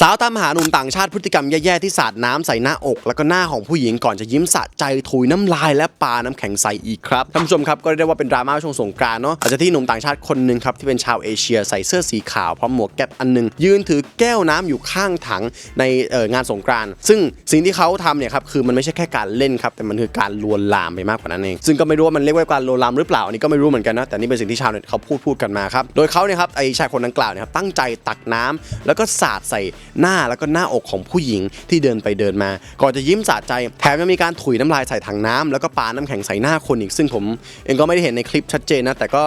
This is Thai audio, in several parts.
สาวตามหาหนุ่มต่างชาติพฤติกรรมแย่ ๆ ที่สาดน้ำใส่หน้าอก แล้วก็หน้าของผู้หญิงก่อนจะยิ้มสะใจถุยน้ำลายและปาน้ำแข็งใส่อีกครับท่านผู้ชมครับก็เรียกได้ว่าเป็นดราม่าช่วงสงกรานต์เนาะหลังจากที่หนุ่มต่างชาติคนหนึ่งครับที่เป็นชาวเอเชียใส่เสื้อสีขาวพร้อมหมวกแก๊ปอันหนึง ยืนถือแก้วน้ำอยู่ข้างถังในเอ่องานสงกรานต์ซึ่งสิ่งที่เขาทำเนี่ยครับคือมันไม่ใช่แค่การเล่นครับแต่มันคือการลวนลามไปมากกว่านั้นเองซึ่งก็ไม่รู้ว่ามันเรียกว่าการลวนลามหรือเปล่าอันนี้ก็ไม่รู้เหมือนกันนะแต่นี่เป็นสิ่งที่ชาวเน็ตเขาพูดพูดกันมาครับโดยเขาเนี่ยครับไอชายคนดังกล่าวเนี่ยครับตั้งใจตักน้ำแล้วก็สาดใส่หน้าแล้วก็หน้าอกของผู้หญิงที่เดินไปเดินมา ก่อนจะยิ้มสะใจ แถมยังมีการถุยน้ำลายใส่ถังน้ำแล้วก็ปาน้ำแข็งใส่หน้าคนอีก ซึ่งผมเองก็ไม่ได้เห็นในคลิปชัดเจนนะแต่ก็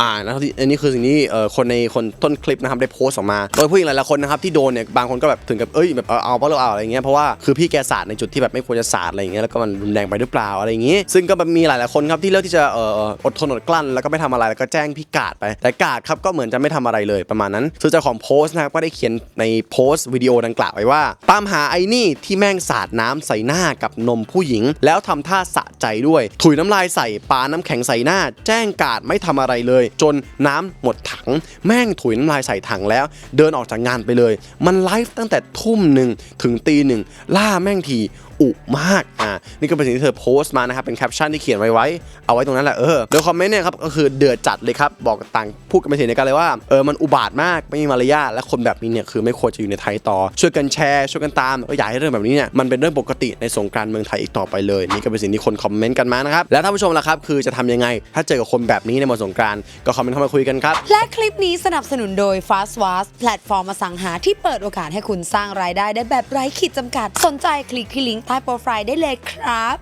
อ่านนะครับที่อันนี้คือสิ่งที่คนในคนต้นคลิปนะครับได้โพสต์ออกมาโดยผู้หญิงหลายๆคนนะครับที่โดนเนี่ยบางคนก็แบบถึงกับเอ้ยแบบเอาเพราะเราเอาอะไรเงี้ยเพราะว่าคือพี่แกสาดในจุดที่แบบไม่ควรจะสาดอะไรเงี้ยแล้วก็มันรุนแรงไปหรือเปล่าอะไรอย่างงี้ ซึ่งก็มีหลาย ๆ คนครับที่เลือกที่จะเอออดทนอดกลั้น แล้วก็ไม่ทำอะไรแล้วก็แจ้งพี่กาดไปแต่กาดครับก็เหมือนจะไม่ทำอะไรเลยประมาณนั้นซึ่งเจ้าของโพสต์นะครับก็ได้เขียนในโพสต์วิดีโอดังกล่าวไว้ว่า ตามหาไอ้นี่ที่แม่งสาดน้ำใส่หน้ากับนมผู้หญิง แล้วทำท่าสะใจด้วย ถุยน้ำลายใส่ปาน้ำแข็งใส่หน้า แจ้งกาดไม่ทำอะไรเลย จนน้ำหมดถัง แม่งถุยน้ำลายใส่ถังแล้ว เดินออกจากงานไปเลย มันไลฟ์ตั้งแต่ทุ่มหนึ่งถึงตีหนึ่งล่าแม่งที อุมากอ่านี่ก็เป็นสิ่งที่เธอโพสต์มานะครับเป็นแคปชั่นที่เขียนไว้ไว้เอาไว้ตรงนั้นแหละเออโดยคอมเมนต์เนี่ยครับก็คือเดือดจัดเลยครับบอกต่างพูดกันไปเสียงเดียวกันเลยว่าเออมันอุบาทมากไม่มีมารยาทและคนแบบนี้เนี่ยคือไม่ควรจะอยู่ในไทยต่อ ช่วยกันแชร์ช่วยกันตามก็อยากให้เรื่องแบบนี้เนี่ยมันเป็นเรื่องปกติในสงกรานต์เมืองไทยอีกต่อไปเลย นี่ก็เป็นสิ่งที่คนคอมเมนต์กันมานะครับแล้วท่านผู้ชมล่ะครับคือจะทำยังไง ถ้าเจอกับคนแบบนี้ในวันสงกรานต์ก็คอมเมนต์เข้ามาคุยกันครับและคลิปนี้สนับสนุนโดย Fast w a s แพลตฟอร์มอสังหาที่เปิดโอกาสให้คุณสร้างรายได้ได้แบบไร้ขีดจำกัดสนใจคลิกที่ลิงก์ใต้โปรไฟล์ได้เลยครับ